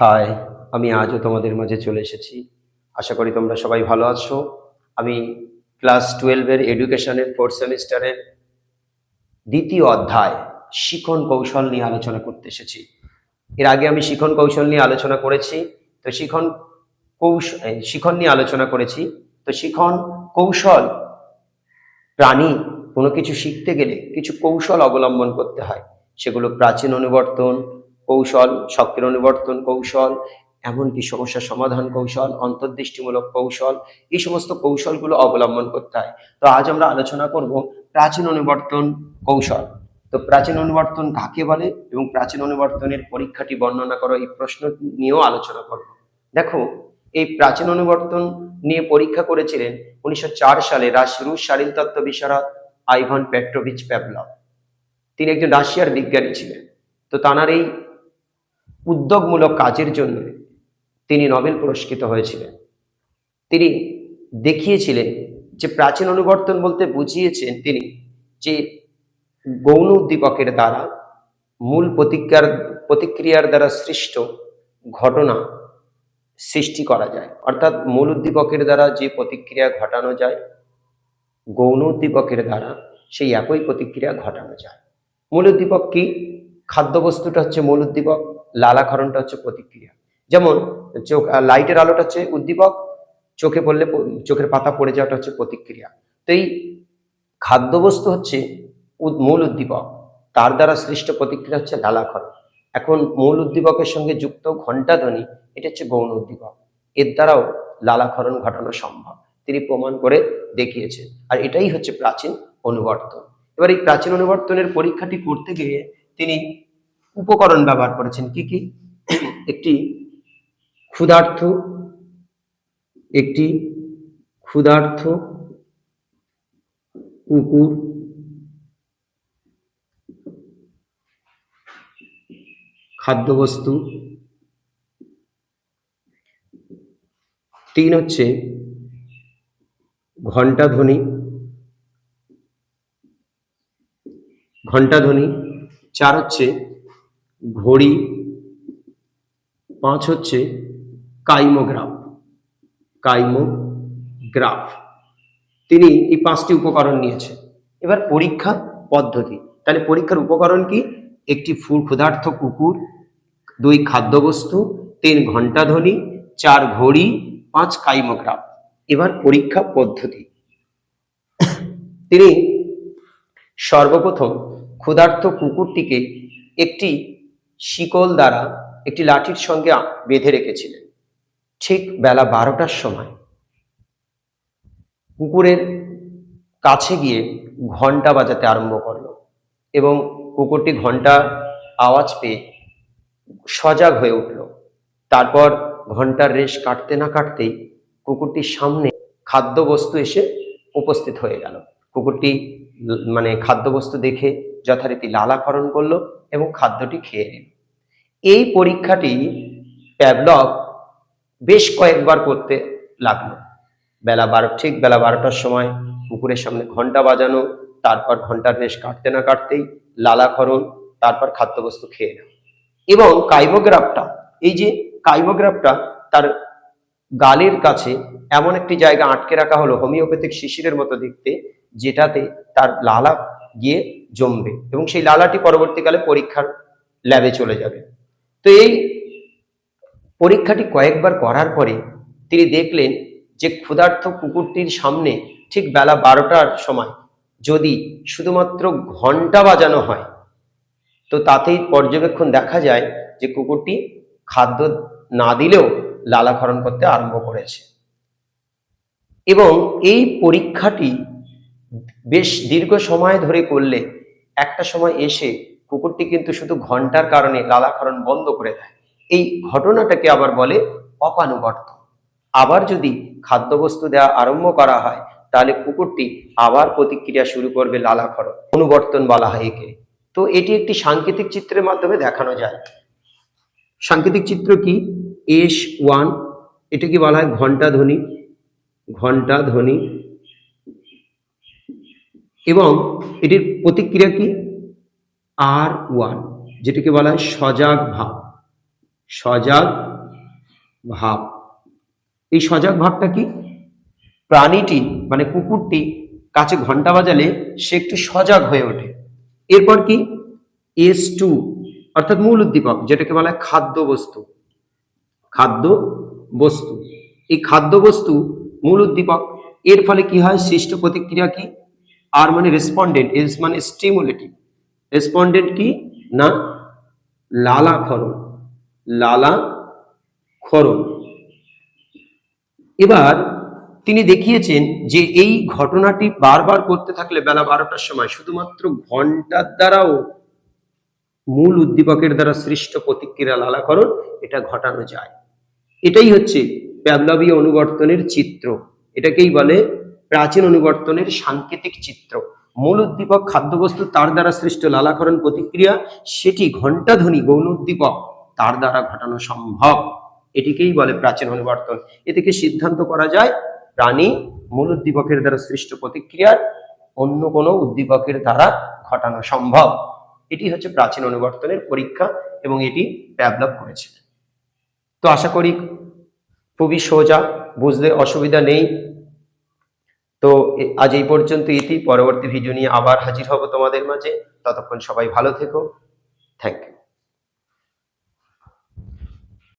High আমি আজও তোমাদের মাঝে চলে এসেছি। আশা করি তোমরা সবাই ভালো আছো। আমি ক্লাস টুয়েলভের এডুকেশনের ফোর্থ সেমিস্টারের দ্বিতীয় অধ্যায়, শিখন কৌশল নিয়ে আলোচনা করতে এসেছি। এর আগে আমি শিখন কৌশল নিয়ে আলোচনা করেছি, তো শিখন কৌশল শিখন নিয়ে আলোচনা করেছি, তো শিখন কৌশল প্রাণী কোনো কিছু শিখতে গেলে কিছু কৌশল অবলম্বন করতে হয়। সেগুলো প্রাচীন অনুবর্তন কৌশল শক্তের অনুবর্তন কৌশল, এমনকি সমস্যা সমাধান কৌশল, অন্তর্দৃষ্টিমূলক কৌশল, এই সমস্ত কৌশলগুলো অবলম্বন করতে হয়। তো আজ আমরা আলোচনা করব প্রাচীন অনুবর্তন কৌশল। তো প্রাচীন অনুবর্তন কাকে বলে এবং প্রাচীন অনুবর্তনের পরীক্ষাটি বর্ণনা করো, এই প্রশ্ন নিয়েও আলোচনা করব। দেখো, এই প্রাচীন অনুবর্তন নিয়ে পরীক্ষা করেছিলেন উনিশশো চার সালে রাশ রুশ শারীরতত্ত্ব বিশারদ আইভান পেট্রোভিচ প্যাভলভ। তিনি একজন রাশিয়ার বিজ্ঞানী ছিলেন। তো তাঁর এই উদ্যোগমূলক কাজের জন্য তিনি নোবেল পুরস্কৃত হয়েছিলেন। তিনি দেখিয়েছিলেন যে প্রাচীন অনুবর্তন বলতে বুঝিয়েছেন তিনি যে গৌণ উদ্দীপকের দ্বারা মূল প্রতিক্রিয়ার প্রতিক্রিয়ার দ্বারা সৃষ্ট ঘটনা সৃষ্টি করা যায়। অর্থাৎ মূল উদ্দীপকের দ্বারা যে প্রতিক্রিয়া ঘটানো যায়, গৌণ উদ্দীপকের দ্বারা সেই একই প্রতিক্রিয়া ঘটানো যায়। মূল উদ্দীপক কি? খাদ্যবস্তুটা হচ্ছে মূল উদ্দীপক। লালাক্ষরণটা হচ্ছে প্রতিক্রিয়া। যেমন চোখ লাইটের আলোটা হচ্ছে উদ্দীপক, চোখে পড়লে চোখের পাতা পড়ে যাওয়াটা হচ্ছে প্রতিক্রিয়া। তো এই খাদ্যবস্তু হচ্ছে মূল উদ্দীপক। তার দ্বারা সৃষ্ট প্রতিক্রিয়া হচ্ছে লালাক্ষরণ। এখন মূল উদ্দীপকের সঙ্গে যুক্ত ঘণ্টাধ্বনি, এটা হচ্ছে গৌণ উদ্দীপক। এর দ্বারাও লালাক্ষরণ ঘটানো সম্ভব। তিনি প্রমাণ করে দেখিয়েছেন আর এটাই হচ্ছে প্রাচীন অনুবর্তন। এবার এই প্রাচীন অনুবর্তনের পরীক্ষাটি করতে গিয়ে তিনি উপকরণ ব্যবহার করেছেন। কি কি? একটি ক্ষুধার্থ একটি ক্ষুধার্থ কুকুর, খাদ্যবস্তু। তিন হচ্ছে ঘণ্টাধ্বনি ঘণ্টাধ্বনি চার হচ্ছে ঘড়ি, পাঁচ হচ্ছে কাইমোগ্রাফ। কাইমোগ্রাফ। তিনি এই পাঁচটি উপকরণ নিয়েছেন। এবার পরীক্ষা পদ্ধতি। তাহলে পরীক্ষার উপকরণ কি? একটি ফু- ক্ষুধার্ত কুকুর, দুই খাদ্যবস্তু, তিন ঘণ্টাধ্বনি চার ঘড়ি, পাঁচ কাইমোগ্রাফ। এবার পরীক্ষা পদ্ধতি। তিনি সর্বপ্রথম ক্ষুধার্ত কুকুরটিকে একটি শিকল দ্বারা একটি লাঠির সঙ্গে বেঁধে রেখেছিলেন। ঠিক বেলা বারোটার সময় কুকুরের কাছে গিয়ে ঘণ্টা বাজাতে আরম্ভ করল এবং কুকুরটি ঘণ্টা আওয়াজ পেয়ে সজাগ হয়ে উঠল। তারপর ঘণ্টার রেশ কাটতে না কাটতেই কুকুরটির সামনে খাদ্যবস্তু এসে উপস্থিত হয়ে গেল। কুকুরটি মানে খাদ্যবস্তু দেখে যথারীতি লালাকরণ করল এবং খাদ্যটি খেয়ে নিল। এই পরীক্ষাটি প্যাভলভ বেশ কয়েকবার করতে লাগল। বেলা বারো, ঠিক বেলা বারোটার সময় কুকুরের সামনে ঘণ্টা বাজানো, তারপর ঘণ্টার রেশ কাটতে না কাটতেই লালাকরণ, তারপর খাদ্যবস্তু খেয়ে নেওয়া এবং কাইমোগ্রাফটা, এই যে কাইমোগ্রাফটা তার গালের কাছে এমন একটি জায়গা আটকে রাখা হলো হোমিওপ্যাথিক শিশিরের মতো দেখতে যেটাতে তার লালা গিয়ে জমবে এবং সেই লালাটি পরবর্তীকালে পরীক্ষার ল্যাবে চলে যাবে। তো এই পরীক্ষাটি কয়েকবার করার পরে তিনি দেখলেন যে ক্ষুধার্ত কুকুরটির সামনে ঠিক বেলা বারোটার সময় যদি শুধুমাত্র ঘণ্টা বাজানো হয়, তো তাতেই পর্যবেক্ষণ দেখা যায় যে কুকুরটি খাদ্য না দিলেও লালা লালাক্ষরণ করতে আরম্ভ করেছে। এবং এই পরীক্ষাটি বেশ দীর্ঘ সময় ধরে করলে একটা সময় এসে কুকুরটি কিন্তু শুধু ঘণ্টার কারণে লালাক্ষরণ বন্ধ করে দেয়। এই ঘটনাটাকে আবার বলে অপানুবর্তন আবার যদি খাদ্যবস্তু দেওয়া আরম্ভ করা হয়, তাহলে কুকুরটি আবার প্রতিক্রিয়া শুরু করবে লালাক্ষরণ। অনুবর্তন বলা হয় একে। তো এটি একটি সাংকেতিক চিত্রের মাধ্যমে দেখানো যায়। সাংকেতিক চিত্র কি? এস ওয়ান, এটাকে বলা হয় ঘণ্টা ধ্বনি। ঘণ্টা ধ্বনি এবং এটির প্রতিক্রিয়া কি? আর ওয়ান যেটাকে বলা হয় সজাগ ভাব। সজাগ ভাব। এই সজাগ ভাবটা কি? প্রাণীটি মানে কুকুরটি, কাছে ঘণ্টা বাজালে সে একটু সজাগ হয়ে ওঠে। এরপর কি? এস টু অর্থাৎ মূল উদ্দীপক, যেটাকে বলা হয় খাদ্য বস্তু খাদ্য বস্তু এই খাদ্য বস্তু মূল উদ্দীপক। এর ফলে কি হয়? সৃষ্ট প্রতিক্রিয়া কি? আর মানে রেসপন্ডেন্ট এস মানে স্টিমুলেটিভ রেসপন্ডেন্ট কি? না লালা খরণ লালা খরণ এবার তিনি দেখিয়েছেন যে এই ঘটনাটি বারবার করতে থাকলে বেলা বারোটার সময় শুধুমাত্র ঘণ্টার দ্বারাও মূল উদ্দীপকের দ্বারা সৃষ্ট প্রতিক্রিয়া লালাকরণ এটা ঘটানো যায়। এটাই হচ্ছে প্যাবলবীয় অনুবর্তনের চিত্র। এটাকেই বলে প্রাচীন অনুবর্তনের সাংকেতিক চিত্র। মূল উদ্দীপক খাদ্যবস্তু তার দ্বারা সৃষ্ট লালাকরণ প্রতিক্রিয়া, সেটি ঘণ্টাধ্বনি গৌণ উদ্দীপক তার দ্বারা ঘটানো সম্ভব। এটিকেই বলে প্রাচীন অনুবর্তন। এ থেকে সিদ্ধান্ত করা যায়, প্রাণী মূল উদ্দীপকের দ্বারা সৃষ্ট প্রতিক্রিয়ার অন্য কোনো উদ্দীপকের দ্বারা ঘটানো সম্ভব। এটি হচ্ছে প্রাচীন অনুবর্তনের পরীক্ষা এবং এটি ডেভেলপ করেছে। তো আশা করি খুবই সোজা, বুঝতে অসুবিধা নেই। তো আজ এই পর্যন্ত এটি। পরবর্তী ভিডিও নিয়ে আবার হাজির হব তোমাদের মাঝে। ততক্ষণ সবাই ভালো থেকো। Thank you